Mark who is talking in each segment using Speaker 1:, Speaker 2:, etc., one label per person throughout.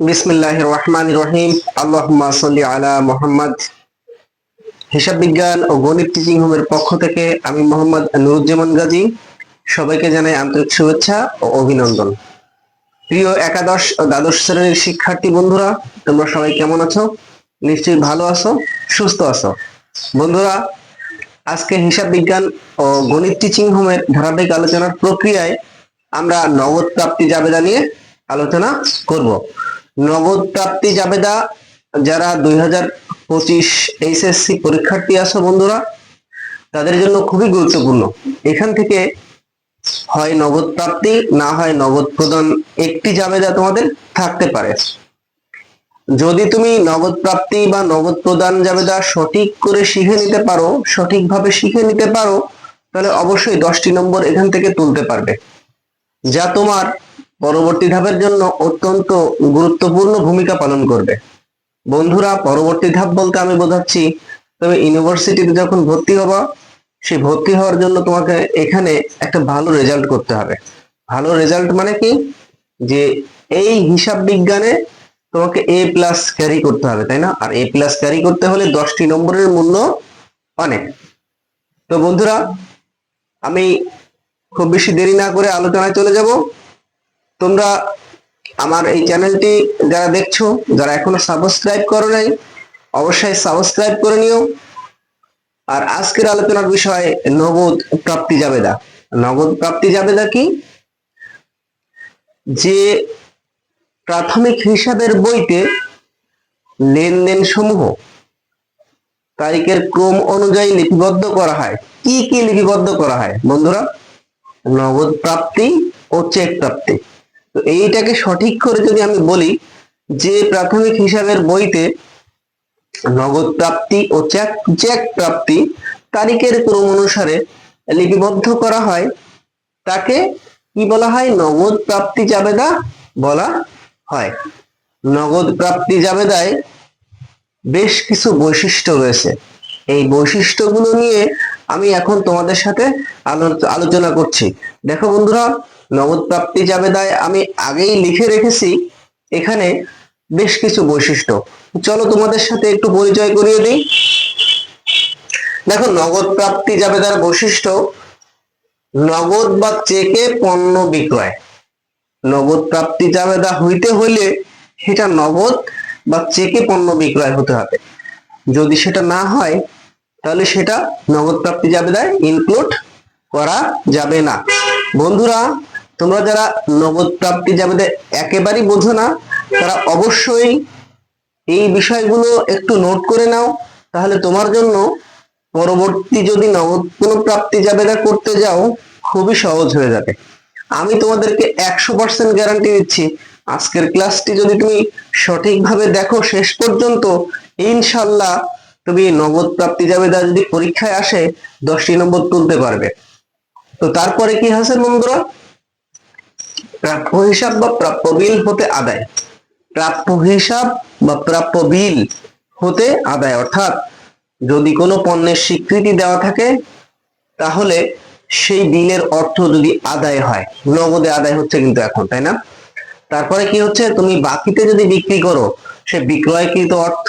Speaker 1: বিসমিল্লাহ রহমান রহিম আল্লাহুম্মা সাল্লি আলা মুহাম্মদ। হিসাব বিজ্ঞান ও গণিত টিচিং পক্ষ থেকে আমি মোহাম্মদ নুরুজ্জামান গাজী। সবাইকে জানাই আন্তরিক শুভেচ্ছা ও অভিনন্দন। প্রিয় একাদশ ও দ্বাদশ শ্রেণির শিক্ষার্থী বন্ধুরা, তোমরা সবাই কেমন আছো? নিশ্চয়ই ভালো আছো, সুস্থ আছো। বন্ধুরা, আজকে হিসাব বিজ্ঞান ও গণিত টিচিং হোমের ধারাবাহিক আলোচনার প্রক্রিয়ায় আমরা নগদ প্রাপ্তি জাবেদা নিয়ে আলোচনা করব। নগদ প্রাপ্তি জাবেদা, যারা দুই হাজার পঁচিশ এইচএসসি পরীক্ষার্থী আছো বন্ধুরা, তাদের জন্য খুবই গুরুত্বপূর্ণ। এখান থেকে হয় নগদ প্রাপ্তি, না হয় নগদ প্রদান, একটি জাবেদা তোমাদের থাকতে পারে। যদি তুমি নগদ প্রাপ্তি বা নগদ প্রদান জাবেদা সঠিক করে শিখে নিতে পারো, সঠিকভাবে শিখে নিতে পারো, তাহলে অবশ্যই দশটি নম্বর এখান থেকে তুলতে পারবে। যা তোমার পরবর্তী ধাপের জন্য অত্যন্ত গুরুত্বপূর্ণ ভূমিকা পালন করবে। বন্ধুরা, পরবর্তী ধাপ বলতে আমি বোঝাচ্ছি তবে ইউনিভার্সিটিতে যখন ভর্তি হবা, সেই ভর্তি হওয়ার জন্য তোমাকে এখানে একটা ভালো রেজাল্ট করতে হবে। ভালো রেজাল্ট মানে কি? যে এই হিসাব বিজ্ঞানে তোমাকে এ প্লাস ক্যারি করতে হবে, তাই না? আর এ প্লাস ক্যারি করতে হলে দশটি নম্বরের মূল্য অনেক। তো বন্ধুরা, আমি খুব বেশি দেরি না করে আলোচনায় চলে যাব। তোমরা আমার এই চ্যানেলটি যারা দেখছ, যারা এখনও সাবস্ক্রাইব করো নাই, অবশ্যই সাবস্ক্রাইব করে নিও। আর আজকের আলোচনার বিষয় নগদ প্রাপ্তি জাবেদা। নগদ প্রাপ্তি জাবেদা কি? যে প্রাথমিক হিসাবের বইতে লেনদেন সমূহ, তারিখের ক্রম অনুযায়ী লিপিবদ্ধ করা হয়। কি কি লিপিবদ্ধ করা হয়? বন্ধুরা নগদ প্রাপ্তি ও চেক প্রাপ্তি। তো এইটাকে সঠিক করে যদি আমি বলি যে প্রাথমিক হিসাবের বইতে নগদ প্রাপ্তি ও চেক চেক প্রাপ্তি তারিখের ক্রম অনুসারে লিপিবদ্ধ করা হয়, তাকে কি বলা হয়? নগদ প্রাপ্তি জাবেদা বলা হয়। নগদ প্রাপ্তি জাবেদায় বেশ কিছু বৈশিষ্ট্য রয়েছে। এই বৈশিষ্ট্যগুলো নিয়ে আমি এখন তোমাদের সাথে আলোচনা করছি। দেখো বন্ধুরা, নগদ প্রাপ্তি জাবেদায় আমি আগেই লিখে রেখেছি, এখানে বেশ কিছু বৈশিষ্ট্য। চলো তোমাদের সাথে একটু পরিচয় করিয়ে দিই। দেখো, নগদ প্রাপ্তি জাবেদার বৈশিষ্ট্য, নগদ বা চেকে পণ্য বিক্রয়। নগদ প্রাপ্তি জাবেদা হইতে হইলে সেটা নগদ বা চেকে পণ্য বিক্রয় হতে হবে। যদি সেটা না হয় তাহলে সেটা নগদ প্রাপ্তি জাবেদায় ইনক্লুড করা যাবে না। বন্ধুরা, তোমরা যারা নগদ প্রাপ্তি জাবেদা একেবারেই বোঝো না, তারা অবশ্যই এই বিষয়গুলো একটু নোট করে নাও, তাহলে তোমার জন্য পরবর্তী যদি নগদ কোনো প্রাপ্তি জাবেদা করতে যাও, খুবই সহজ হয়ে যাবে। আমি তোমাদেরকে একশো পার্সেন্ট গ্যারান্টি দিচ্ছি, আজকের ক্লাসটি যদি তুমি সঠিকভাবে দেখো শেষ পর্যন্ত, ইনশাল্লাহ তুমি নগদ প্রাপ্তি জাবেদা যদি পরীক্ষায় আসে, দশটি নম্বর তুলতে পারবে। তো তারপরে কি আছে বন্ধুরা? প্রাপ্য হিসাব বা প্রাপ্য বিল হতে আদায়। প্রাপ্য হিসাব বা প্রাপ্য বিল হতে আদায়। অর্থাৎ যদি কোনো পণ্যের স্বীকৃতি দেওয়া থাকে, তাহলে সেই বিলের অর্থ যদি আদায় হয়, নগদে আদায় হচ্ছে কিন্তু এখন, তাই না? তারপরে কি হচ্ছে? তুমি বাকিতে যদি বিক্রি করো, সে বিক্রয়কৃত অর্থ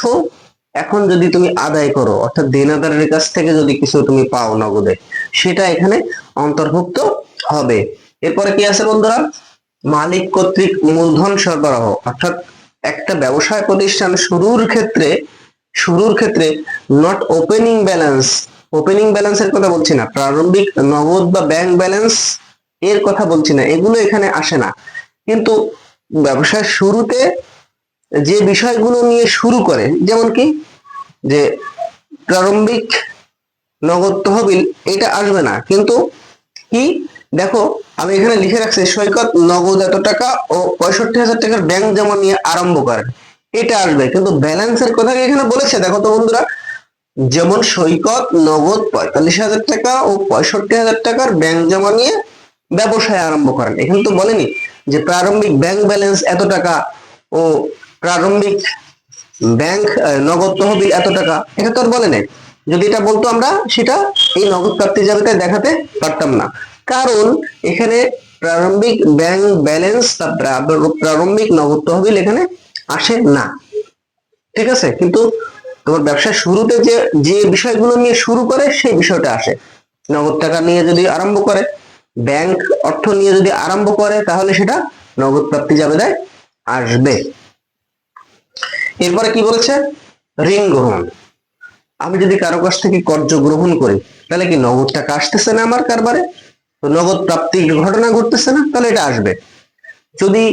Speaker 1: এখন যদি তুমি আদায় করো, অর্থাৎ দেনাদারের কাছ থেকে যদি কিছু তুমি পাও নগদে, সেটা এখানে অন্তর্ভুক্ত হবে। এরপরে কি আছে বন্ধুরা? মালিক কর্তৃক মূলধন সরবরাহ, অর্থাৎ একটা ব্যবসায় প্রতিষ্ঠান শুরুর ক্ষেত্রে শুরুর ক্ষেত্রে নট ওপেনিং ব্যালেন্স ওপেনিং ব্যালেন্সের কথা বলছি না, প্রারম্ভিক নগদ বা ব্যাংক ব্যালেন্স এর কথা বলছি না, এগুলো এখানে আসে না। কিন্তু ব্যবসার শুরুতে যে বিষয়গুলো নিয়ে শুরু করে যেমন কি? যে প্রারম্ভিক নগদ তহবিল, এটা আসবে না। কিন্তু কি? দেখো, আমি এখানে লিখে রাখছি, সৈকত নগদ এত টাকা ও পঁয়ষট্টি হাজার টাকার ব্যাংক জমা নিয়ে আরম্ভ করেন। এটা আসবে। কিন্তু ব্যালেন্সের কথা এখানে বলেছে? দেখো তো বন্ধুরা, যেমন সৈকত নগদ পঁয়তাল্লিশ হাজার টাকা ও পঁয়ষট্টি হাজার টাকার ব্যাংক জমা নিয়ে ব্যবসায় আরম্ভ করেন। এখানে তো বলেনি যে প্রারম্ভিক ব্যাংক ব্যালেন্স এত টাকা ও প্রারম্ভিক ব্যাংক নগদ তহবিল এত টাকা, এটা তো আর বলে নাই। যদি এটা বলতো আমরা, সেটা এই নগদ প্রাপ্তি জাবেতায় দেখাতে পারতাম না। কারণ এখানে প্রারম্ভিক ব্যাংক ব্যালেন্স প্রারম্ভিক নগদ তহবিল এখানে আসে না। ঠিক আছে? কিন্তু তোমার ব্যবসার শুরুতে যে যে বিষয়গুলো নিয়ে শুরু করে, সেই বিষয়টা আসে। নগদ টাকা নিয়ে যদি আরম্ভ করে, ব্যাংক অর্থ নিয়ে যদি আরম্ভ করে, তাহলে সেটা নগদ প্রাপ্তি যাবে আসবে। এরপরে কি বলছে? ঋণ গ্রহণ। আমি যদি কারও কাছ থেকে কর্য গ্রহণ করি, তাহলে কি নগদ টাকা আসতেছে না আমার কারবারে? নগদ প্রাপ্তির ঘটনা ঘটতেছে না, তাহলে এটা আসবে। যদি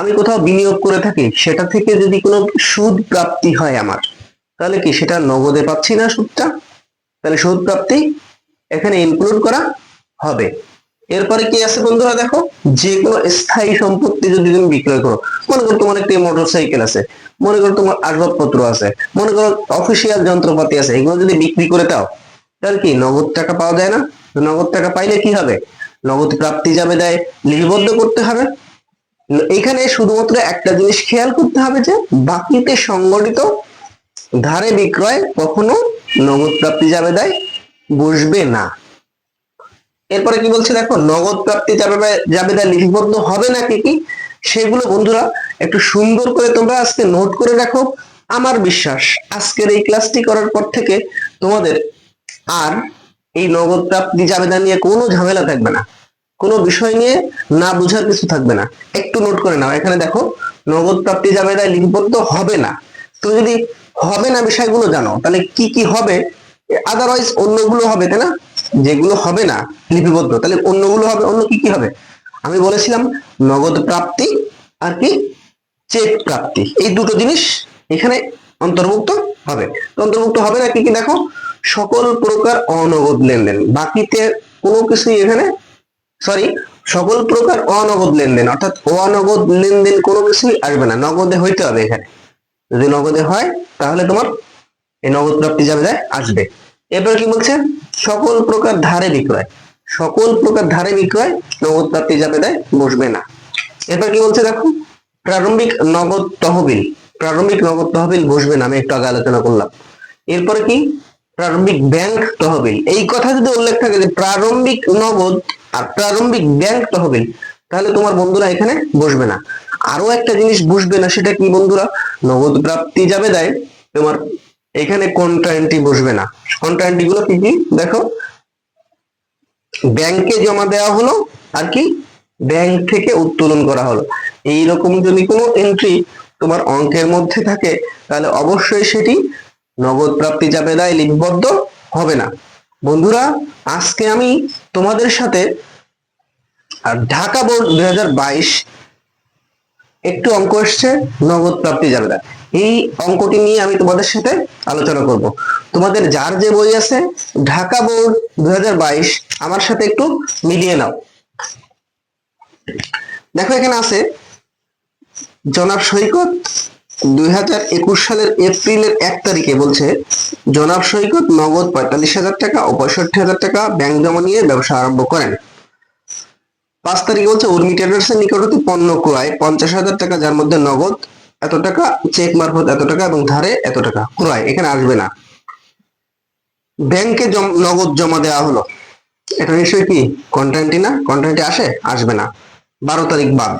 Speaker 1: আমি কোথাও বিনিয়োগ করে থাকি, সেটা থেকে যদি কোনো সুদ প্রাপ্তি হয় আমার, তাহলে কি সেটা নগদে পাচ্ছি না সুদটা? তাহলে সুদ প্রাপ্তি এখানে ইনক্লুড করা হবে। এরপরে কি আছে বন্ধুরা দেখো? যে কোনো স্থায়ী সম্পত্তি যদি তুমি বিক্রয় করো, মনে করো তোমার একটি মোটর সাইকেল আছে, মনে করো তোমার আসবাবপত্র আছে, মনে করো অফিসিয়াল যন্ত্রপাতি আছে, এগুলো যদি বিক্রি করে দাও, তাহলে কি নগদ টাকা পাওয়া যায় না? নগদ টাকা পাইলে কি হবে? নগদ প্রাপ্তি যাবে দেয়, লিপিবদ্ধ করতে হবে। এখানে শুধুমাত্র একটা জিনিস খেয়াল করতে হবে যে, বাকিতে সংগঠিত ধারে বিক্রয় কখনো নগদ প্রাপ্তি যাবে দেয়, বসবে না। এরপরে কি বলছে দেখো, নগদ প্রাপ্তি দেয় লিপিবদ্ধ হবে না কি কি, সেগুলো বন্ধুরা একটু সুন্দর করে তোমরা আজকে নোট করে রাখো আমার বিশ্বাস, আজকের এই ক্লাসটি করার পর থেকে তোমাদের আর এই নগদ প্রাপ্তি জাবেদা নিয়ে কোনো ঝামেলা থাকবে না। কোনো বিষয় নিয়ে না বুঝার কিছু থাকবে না। একটু নোট করে নাও, এখানে দেখো, নগদ প্রাপ্তি জাবেদায় লিপিবদ্ধ হবে না। তুমি যদি হবে না বিষয়গুলো জানো, তাহলে কি কি হবে? আদারওয়াইজ অন্যগুলো হবে, তাই না? যেগুলো হবে না লিপিবদ্ধ, তাহলে অন্যগুলো হবে, অন্য কি কি হবে? আমি বলেছিলাম নগদ প্রাপ্তি আর কি চেক প্রাপ্তি, এই দুটো জিনিস এখানে অন্তর্ভুক্ত হবে। অন্তর্ভুক্ত হবে না কি কি? দেখো, সকল প্রকার অনগদ লেনদেন, বাকিতে কোনো কিছুই এখানে সরি সকল প্রকার অনগদ লেনদেন, অর্থাৎ অনগদ লেনদেন কোনো কিছুই আসবে না, নগদে হইতে হবে এখানে। যদি নগদে হয়, তাহলে তোমার এই নগদ প্রাপ্তি যাবে আসবে। এরপর কি বলছে? সকল প্রকার ধারে বিক্রয়। সকল প্রকার ধারে বিক্রয় নগদ প্রাপ্তি দেয়, বসবে না। এরপর কি বলছে দেখো? প্রারম্ভিক নগদ তহবিল। প্রারম্ভিক নগদ তহবিল বসবে না, আমি একটু আগে আলোচনা করলাম। এরপরে কি? প্রারম্ভিক ব্যাংক তহবিল। এই কথা যদি উল্লেখ থাকে যে প্রারম্ভিক নগদ আর প্রারম্ভিক ব্যাংক তহবিল, তাহলে তোমার বন্ধুরা এখানে বসবে না। আরও একটা জিনিস বসবে না সেটা কি বন্ধুরা? নগদ প্রাপ্তি যাবে দেয়, তোমার এখানে কন্ট্রান্টি বসবে না। কন্ট্রান্টি গুলো কি কি? দেখো। ব্যাংকে জমা দেওয়া হলো আর কি? ব্যাংক থেকে উত্তোলন করা হলো। এইরকম যদি কোনো এন্ট্রি তোমার অঙ্কের মধ্যে থাকে, তাহলে অবশ্যই সেটি নগদ প্রাপ্তি যাবে দায় লিপিবদ্ধ হবে না। বন্ধুরা, আজকে আমি তোমাদের সাথে আর ঢাকা বোর্ড দু হাজার বাইশ একটু অঙ্ক এসছে, নগদ প্রাপ্তি না এই অঙ্কটি নিয়ে আমি তোমাদের সাথে আলোচনা করব। তোমাদের যার যে বই আছে, ঢাকা বোর্ড দুই হাজার বাইশ, আমার সাথে একটু মিলিয়ে নাও। দেখো, এখানে আছে, জনাব সৈকত দুই হাজার একুশ সালের এপ্রিলের এক তারিখে বলছে, জনাব সৈকত নগদ পঁয়তাল্লিশ হাজার টাকা ও পঁয়ষট্টি হাজার টাকা ব্যাংক জমা নিয়ে ব্যবসা আরম্ভ করেন। পাঁচ তারিখে বলছে, উর্মি ট্রেডার্সের নিকট হতে পণ্য ক্রয় পঞ্চাশ হাজার টাকা, যার মধ্যে নগদ এত টাকা চেক মারফত এত টাকা এবং ধারে এত টাকা। ক্রয় এখানে আসবে না। ব্যাংকে নগদ জমা দেওয়া হলো। এটা নিশ্চয়ই কি? কন্টেন্টই না? কন্টেন্টে আসে? আসবে না। বারো তারিখ বাদ।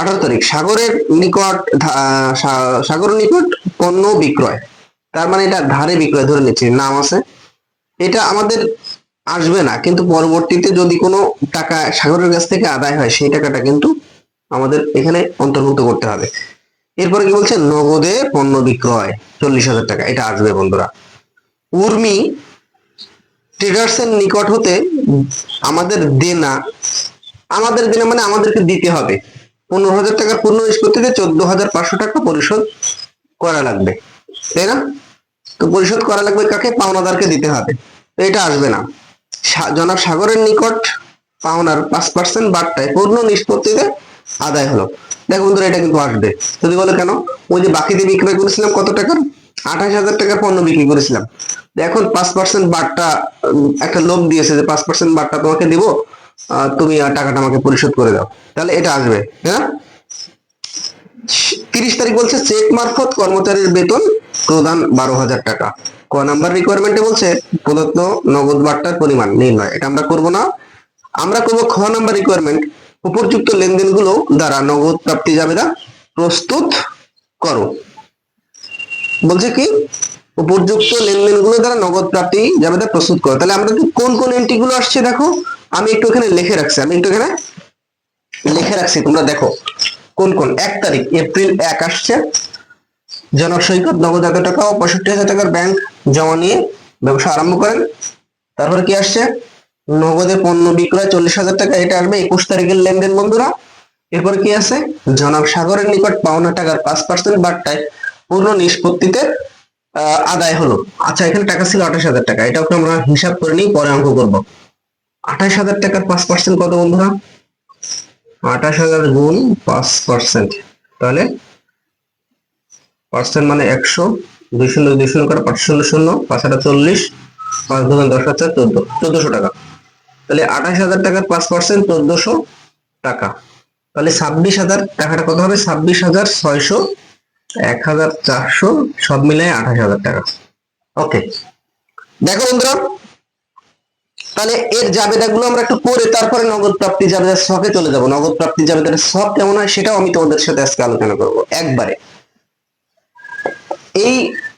Speaker 1: আঠারো তারিখ, সাগরের নিকট সাগরের নিকট পণ্য বিক্রয়। তার মানে এটা ধারে বিক্রয়, ধরে নিচ্ছি, নাম আছে। এটা আমাদের আসবে না, কিন্তু পরবর্তীতে যদি কোনো টাকা সাগরের কাছ থেকে আদায় হয়, সেই টাকাটা কিন্তু আমাদের এখানে অন্তর্ভুক্ত করতে হবে। এরপরে কি বলছে? নগদে পণ্য বিক্রয়, চল্লিশ হাজার টাকা। এটা আসবে বন্ধুরা। উর্মি ট্রেডার্সের নিকট হতে আমাদের দেনা আমাদের দেনা মানে আমাদেরকে দিতে হবে। পনেরো হাজার টাকার পূর্ণ নিষ্পত্তিতে চোদ্দ হাজার পাঁচশো টাকা পরিশোধ করা লাগবে। তাই না? তো পরিশোধ করা লাগবে কাকে? পাওনাদারকে দিতে হবে। তো এটা আসবে না। জনাব সাগরের নিকট পাওনার পাঁচ পার্সেন্ট বার্তায় পূর্ণ নিষ্পত্তিতে আদায় হলো। দেখো বন্ধুরা, এটা কিন্তু আসবে। যদি বলে কেন? ওই যে বাকিতে বিক্রয় করেছিলাম কত টাকার? আঠাশ হাজার টাকার পণ্য বিক্রি করেছিলাম। এখন পাঁচ পার্সেন্ট বারটা একটা লোক দিয়েছে যে পাঁচ পার্সেন্ট বারটা তোমাকে দিব তুমি টাকাটা আমাকে পরিশোধ করে দাও। তাহলে এটা আসবে হ্যাঁ? তিরিশ তারিখ বলছে চেক মারফত কর্মচারীর বেতন প্রদান বারো হাজার টাকা। ক নাম্বার রিকোয়ারমেন্টে বলছে, প্রদত্ত নগদ বার্তার পরিমাণ নির্ণয়। এটা আমরা করব না। আমরা করব খ নাম্বার রিকোয়ারমেন্ট উপযুক্ত লেনদেনগুলো দ্বারা নগদ প্রাপ্তি জাবেদা প্রস্তুত করো। বলছে কি? উপযুক্ত লেনদেনগুলো দ্বারা নগদ প্রাপ্তি জাবেদা প্রস্তুত করো। তাহলে আমরা কোন কোন এন্ট্রি গুলো আসছে দেখো? আমি একটু এখানে লিখে রাখছি। আমি একটু এখানে লিখে রাখছি। তোমরা দেখো। কোন কোন? এক তারিখ, এপ্রিল এক আসছে। জনক সৈকত নগদ এত টাকা ও পঁয়ষট্টি হাজার টাকার ব্যাংক জমা নিয়ে ব্যবসা আরম্ভ করেন। তারপরে কি আসছে? নগদে পণ্য বিক্রয় চল্লিশ হাজার টাকা, এটা আসবে একুশ তারিখের লেনদেন বন্ধুরা। এরপর কি আছে? জনাব সাগরের নিকট পাওনা টাকার পাঁচ পার্সেন্ট বার্তায় পূর্ণ নিষ্পত্তিতে আদায় হলো। আচ্ছা এখানে টাকা ছিল আঠাশ হাজার টাকা, এটাও আমরা হিসাব করে নিই, পরে অঙ্ক করব। আঠাশ হাজার টাকার পাঁচ পার্সেন্ট কত বন্ধুরা? আঠাশ হাজার গুণ পাঁচ পার্সেন্ট তাহলে পার্সেন্ট মানে একশো, দুই শূন্য দুই শূন্য করে পাঁচ শূন্য শূন্য, পাঁচ হাজার চল্লিশ, পাঁচ দুগুণ দশ হাজার চোদ্দ, চোদ্দশো টাকা। তাহলে আঠাশ হাজার টাকার পাঁচ পার্সেন্ট চোদ্দশো টাকা। তাহলে ছাব্বিশ হাজার, টাকাটা কত হবে? ছাব্বিশ হাজার ছয়শো, এক হাজার চারশো, সব মিলাই আঠাশ হাজার টাকা। ওকে দেখো বন্ধুরা, তাহলে এর জাবেদাগুলো আমরা একটু করে তারপরে নগদ প্রাপ্তি জাবেদার শখে চলে যাব। নগদ প্রাপ্তি জাবেদার শখ কেমন হয় সেটাও আমি তোমাদের সাথে আজকে আলোচনা করব। একবারে। এই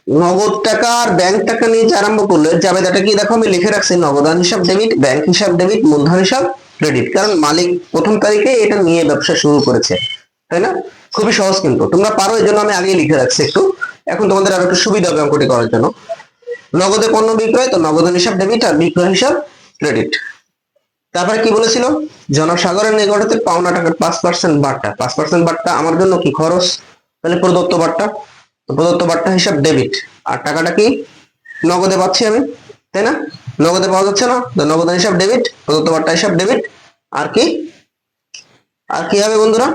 Speaker 1: নগদ টাকা আর ব্যাংক টাকা নিয়ে আরম্ভ করল এর জাবেদাটা কি? দেখো আমি লিখে রাখছি নগদান হিসাব ডেবিট ব্যাংক হিসাব ডেবিট মূলধন হিসাব ক্রেডিট কারণ মালিক প্রথম তারিখে এটা নিয়ে ব্যবসা শুরু করেছে, তাই না? খুবই সহজ কিন্তু। তোমরা পারো, এই জন্য আমি আগেই লিখে রাখছি একটু। এখন তোমাদের আরও একটু সুবিধা হবে অঙ্কটি করার জন্য। নগদে পণ্য বিক্রয়, তো নগদান হিসাব ডেবিট আর বিক্রয় হিসাব ক্রেডিট তারপরে কি বলেছিল? জনসাগরের নিকটতে পাওনা টাকার পাঁচ পার্সেন্ট বার্তা পাঁচ পার্সেন্ট বার্তা আমার জন্য কি খরচ? তাহলে প্রদত্ত বার্তা প্রদত্ত বার্তা হিসাব ডেবিট আর টাকাটা কি? নগদে পাচ্ছি আমি, তাই না? নগদে পাওয়া যাচ্ছে না, তো নগদান হিসাব ডেবিট প্রদত্ত বার্তা হিসাব ডেবিট আর কি? আর কি হবে বন্ধুরা?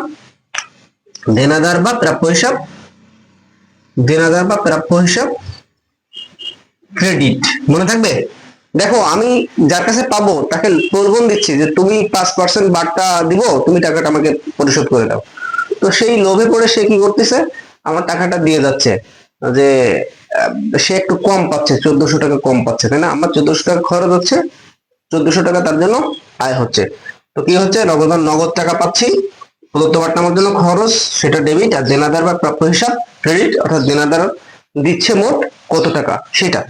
Speaker 1: দেনাদার বা প্রাপ্য হিসাব। দেনাদার বা প্রাপ্য হিসাব। ক্রেডিট মনে থাকবে? দেখো, আমি যার কাছে পাবো, তাকে প্রলোভন দিচ্ছি যে তুমি পাঁচ পার্সেন্ট বার্তা দিব, তুমি টাকাটা আমাকে পরিশোধ করে দাও। তো সেই লোভে পড়ে সে কি করতেছে? আমার টাকাটা দিয়ে যাচ্ছে। যে সে একটু কম পাচ্ছে, চোদ্দশো টাকা কম পাচ্ছে, তাই না? আমার চোদ্দশো টাকা খরচ হচ্ছে, চোদ্দশো টাকা তার জন্য আয় হচ্ছে। তো কি হচ্ছে? নগদ নগদ টাকা পাচ্ছি। প্রদত্ত আমার জন্য খরচ, সেটা ডেবিট আর দেনাদার বা প্রাপ্য হিসাব, ক্রেডিট অর্থাৎ দেনাদার দিচ্ছে মোট কত টাকা? সেটা।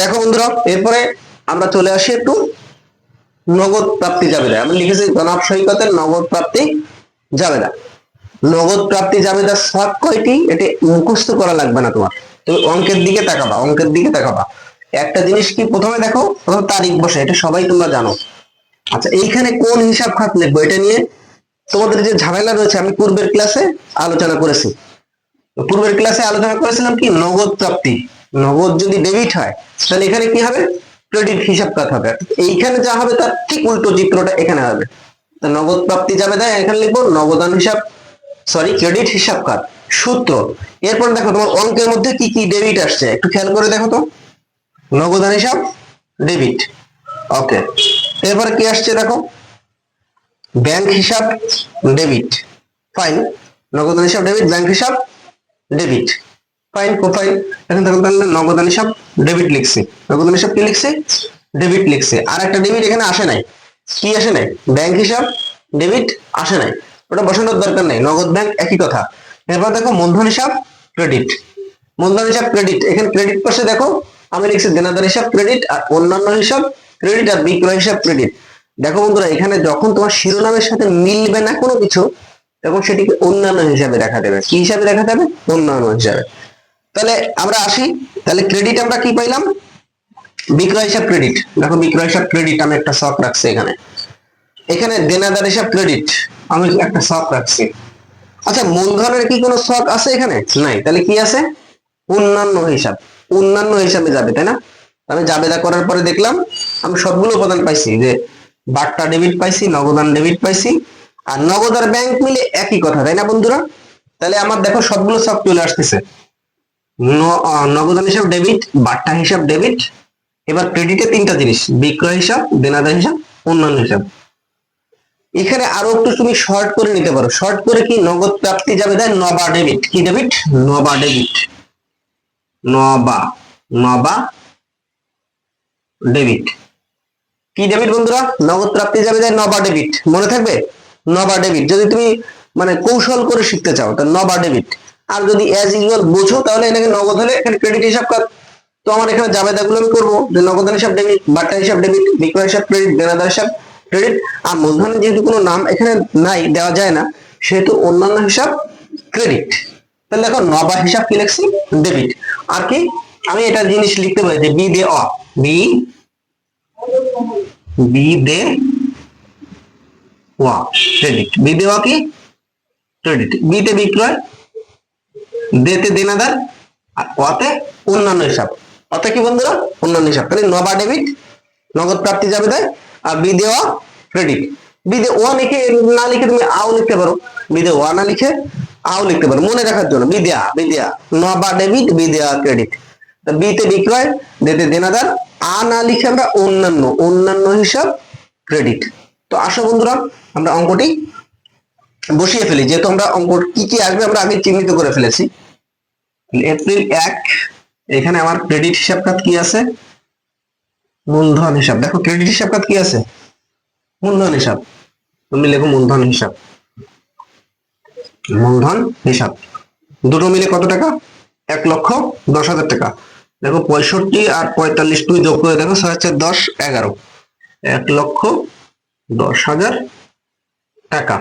Speaker 1: দেখো বন্ধুরা, এরপরে আমরা চলে আসি একটু নগদ প্রাপ্তি জাবেদা আমি লিখেছি জনাব সৈকতের নগদ প্রাপ্তি জাবেদা নগদ প্রাপ্তি জাবেদা সব কয়টি? এটি মুখস্থ করা লাগবে না তোমার। তুমি অঙ্কের দিকে তাকাবা, অঙ্কের দিকে তাকাবা। একটা জিনিস কি প্রথমে দেখো? প্রথম তারিখ বসে, এটা সবাই তোমরা জানো। আচ্ছা এইখানে কোন হিসাব খাত লিখব এটা নিয়ে? তোমাদের যে ঝামেলা রয়েছে, আমি পূর্বের ক্লাসে আলোচনা করেছি। পূর্বের ক্লাসে আলোচনা করেছিলাম কি? নগদ প্রাপ্তি। নগদ যদি ডেবিট হয়, তাহলে এখানে কি হবে? ক্রেডিট হিসাব কাট হবে। এইখানে যা হবে তার ঠিক উল্টো চিত্রটা এখানে হবে। নগদ প্রাপ্তি যাবে তাই এখানে লিখব নগদান হিসাব। সরি ক্রেডিট হিসাব কাট সূত্র। এরপর দেখো তোমার অঙ্কের মধ্যে কি কি ডেবিট আসছে, একটু খেয়াল করে দেখো তো। নগদান হিসাব ডেবিট ওকে এরপরে কি আসছে দেখো? ব্যাংক হিসাব ডেবিট ফাইন নগদান হিসাব ডেবিট ব্যাংক হিসাব ডেবিট ফাইন প্রোফাইল এখন দেখো তাহলে নগদান হিসাব ডেবিট লিখছি। নগদান হিসাব কি লিখছি? ডেবিট লিখছে। আর একটা ডেবিট এখানে আসে নাই। কি আসে নাই? ব্যাংক হিসাব ডেবিট আসে নাই। ওটা বসানোর দরকার নেই, নগদ ব্যাংক একই কথা। এরপর দেখো মূলধন হিসাব ক্রেডিট মূলধন হিসাব ক্রেডিট এখানে ক্রেডিট পাশে দেখো, আমি লিখছি দেনাদার হিসাব ক্রেডিট আর অন্যান্য হিসাব ক্রেডিট আর বিক্রয় হিসাব ক্রেডিট দেখো বন্ধুরা, এখানে যখন তোমার শিরোনামের সাথে মিলবে না কোনো কিছু, তখন সেটিকে অন্যান্য হিসাবে দেখা দেবে। কি হিসাবে দেখা যাবে অন্যান্য হিসাবে। তাহলে আমরা আসি, তাহলে ক্রেডিট আমরা কি পাইলাম? বিক্রয় হিসাব ক্রেডিট দেখো বিক্রয় হিসাব ক্রেডিট আমি একটা শখ রাখছি এখানে। এখানে দেনাদার হিসাব ক্রেডিট আমি একটা শখ রাখছি। আচ্ছা মূলধনের কি কোনো শখ আছে এখানে? নাই। তাহলে কি আছে? অন্যান্য হিসাব। অন্যান্য হিসাবে যাবে, তাই না? আমি জাবেদা করার পরে দেখলাম, আমি সবগুলো উপাদান পাইছি। যে বার্তা ডেবিট পাইছি, নগদান ডেবিট পাইছি। আর নগদ আর ব্যাংক মিলে একই কথা, তাই না বন্ধুরা? তাহলে আমার দেখো সবগুলো সব চলে আসতেছে। নগদান হিসাব ডেবিট বার্তা হিসাব ডেবিট এবার ক্রেডিটে তিনটা জিনিস। বিক্রয় হিসাব, দেনাদার হিসাব, অন্যান্য হিসাব। এখানে আরও একটু তুমি শর্ট করে নিতে পারো। শর্ট করে কি নগদ প্রাপ্তি যাবে? দেয় নবা ডেবিট। কি ডেবিট? নবা ডেবিট। নবা। নবা ডেবিট। কি ডেবিট বন্ধুরা? নগদ প্রাপ্তি যাবে যায় নবা ডেবিট। মনে থাকবে? নবা ডেবিট। যদি তুমি মানে কৌশল করে শিখতে চাও তাহলে নবা ডেবিট। আর যদি অ্যাজ ইউজুয়াল বোঝো, তাহলে এখানে নগদ হলে এখানে ক্রেডিট হিসাব কর তো আমার এখানে জাবেদাগুলো আমি করব। যে নগদান হিসাব ডেবিট বার্তা হিসাব ডেবিট বিক্রয় হিসাব ক্রেডিট দেনাদার হিসাব। ক্রেডিট আর মূলধনের যেহেতু কোনো নাম এখানে নাই, দেওয়া যায় না, সেহেতু অন্যান্য হিসাব ক্রেডিট তাহলে দেখো নবা হিসাব কি লিখছি? ডেবিট আর কি? আমি এটা জিনিস লিখতে পারি যে বি দে অ বি বি দে ওয়া ক্রেডিট বি দে অ কি? ক্রেডিট বিতে বিক্রয় দে তে দেনাদার, আর ওতে অন্যান্য হিসাব। অতে কি বন্ধুরা? অন্যান্য হিসাব। তাহলে নবা ডেবিট নগদ প্রাপ্তি যাবে তাই? আর বি দেওয়া ক্রেডিট বি দে ওয়া লিখে না লিখে তুমি আও লিখতে পারো। বি দে ওয়া না লিখে আও লিখতে পারো। মনে রাখার জন্য বিদ্যা বিদ্যা নবা ডেবিট বিদ্যা ক্রেডিট বিতে বিক্রয় দেতে দেনাদার। আ না লিখে আমরা অন্যান্য অন্যান্য হিসাব ক্রেডিট তো আসো বন্ধুরা, আমরা অঙ্কটি বসিয়ে ফেলি। যেহেতু আমরা অঙ্ক কি কি আসবে আমরা আগে চিহ্নিত করে ফেলেছি। এপ্রিল এক, এখানে আমার ক্রেডিট হিসাব খাত কি আছে? মূলধন হিসাব। দেখো ক্রেডিট হিসাব খাত কি আছে? মূলধন হিসাব। তুমি লেখো মূলধন হিসাব। মূলধন হিসাব। দুটো মিলে কত টাকা? এক লক্ষ দশ হাজার টাকা। দেখো, পঁয়ষট্টি আর পঁয়তাল্লিশ তুমি যোগ করে দেখো, ছয় হচ্ছে দশ, এগারো। এক লক্ষ দশ হাজার টাকা।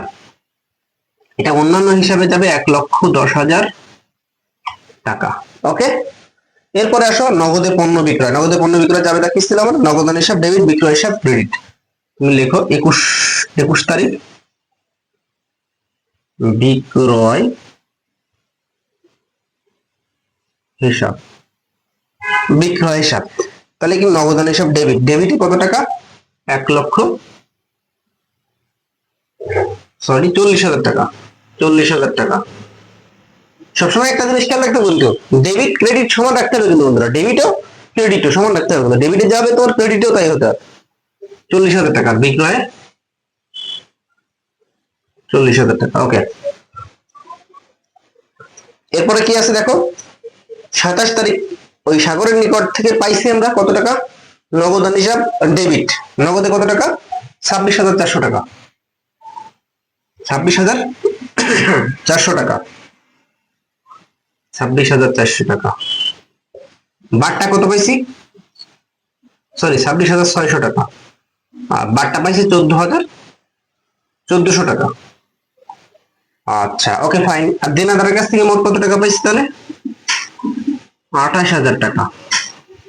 Speaker 1: এটা অন্যান্য হিসাবে যাবে এক লক্ষ দশ হাজার টাকা। ওকে এরপরে আসো, নগদে পণ্য বিক্রয়। নগদে পণ্য বিক্রয় যাবে কি ছিল আমার নগদান হিসাব ডেবিট বিক্রয় হিসাব ক্রেডিট তুমি লেখো, একুশ একুশ তারিখ। বিক্রয় হিসাব। বিক্রয় হিসাব। তাহলে কি নগদান হিসাব ডেবিট ডেবিটে কত টাকা? এক লক্ষ। সরি চল্লিশ হাজার টাকা। চল্লিশ হাজার টাকা। সবসময় একটা জিনিস খেয়াল রাখতে বলতো ডেবিট ক্রেডিট সমান রাখতে হবে কিন্তু বন্ধুরা ডেবিটও ক্রেডিটও সমান রাখতে হবে ডেবিটে যাবে তোমার ক্রেডিটও তাই হতে হবে। চল্লিশ হাজার টাকা, বিক্রয় চল্লিশ হাজার টাকা ওকে এরপরে কি আছে দেখো? সাতাশ তারিখ, ওই সাগরের নিকট থেকে পাইছি আমরা কত টাকা? নগদান হিসাব ডেবিট নগদে কত টাকা? ছাব্বিশ হাজার চারশো টাকা। ছাব্বিশ হাজার চারশো টাকা। ছাব্বিশ হাজার চারশো টাকা। বারটা কত পাইছি? সরি ছাব্বিশ হাজার ছয়শো টাকা। আর বারটা পাইছি চোদ্দ হাজার চোদ্দশো টাকা। আচ্ছা ওকে ফাইন আর দেনাদারের কাছ থেকে মোট কত টাকা পাইছি তাহলে? আঠাশ হাজার টাকা।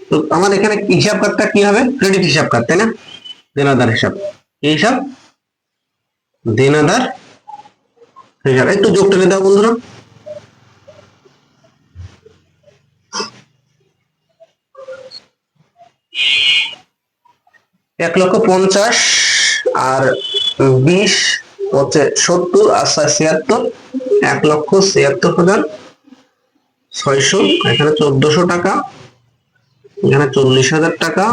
Speaker 1: তো আমার এখানে হিসাব কার্ডটা কি হবে? ক্রেডিট হিসাব কার্ড, তাই না? দেনাদার হিসাব। এই হিসাব? দেনাদার হিসাব। একটু যোগ টেনে দাও বন্ধুরা। এক লক্ষ পঞ্চাশ আর বিশ হচ্ছে সত্তর আর ছয় ছিয়াত্তর। এক লক্ষ ছিয়াত্তর হাজার ছয়শো। এখানে চোদ্দশো টাকা। এখানে চল্লিশ হাজার টাকা।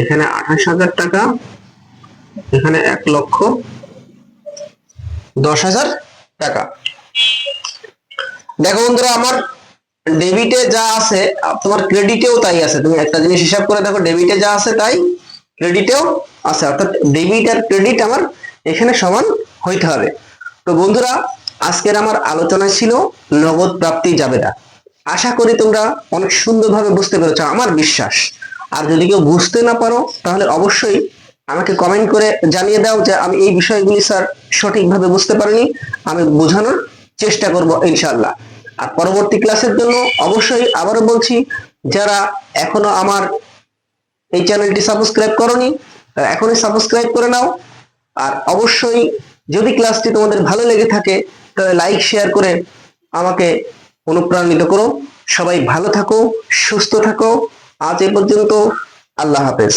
Speaker 1: এখানে আঠাশ হাজার টাকা। এখানে এক লক্ষ দশ হাজার টাকা। দেখো বন্ধুরা, আমার ডেবিটে যা আছে তোমার ক্রেডিটেও তাই আছে। তুমি একটা জিনিস হিসাব করে দেখো ডেবিটে যা আছে তাই ক্রেডিটেও আছে। অর্থাৎ ডেবিট আর ক্রেডিট আমার এখানে সমান হইতে হবে। তো বন্ধুরা, আজকের আমার আলোচনায় ছিল নগদ প্রাপ্তি যাবেদা আশা করি তোমরা অনেক সুন্দরভাবে বুঝতে পেরেছ আমার বিশ্বাস। আর যদি কেউ বুঝতে না পারো, তাহলে অবশ্যই আমাকে কমেন্ট করে জানিয়ে দাও যে আমি এই বিষয়গুলি স্যার সঠিকভাবে বুঝতে পারিনি। আমি বোঝানোর চেষ্টা করব, ইনশাআল্লাহ। আর পরবর্তী ক্লাসের জন্য অবশ্যই আবারও বলছি, যারা এখনও আমার এই চ্যানেলটি সাবস্ক্রাইব করনি, তারা এখনই সাবস্ক্রাইব করে নাও। আর অবশ্যই যদি ক্লাসটি তোমাদের ভালো লেগে থাকে, তাহলে লাইক, শেয়ার করে আমাকে অনুপ্রাণিত করো। সবাই ভালো থাকো, সুস্থ থাকো। আজ এ পর্যন্ত আল্লাহ হাফেজ।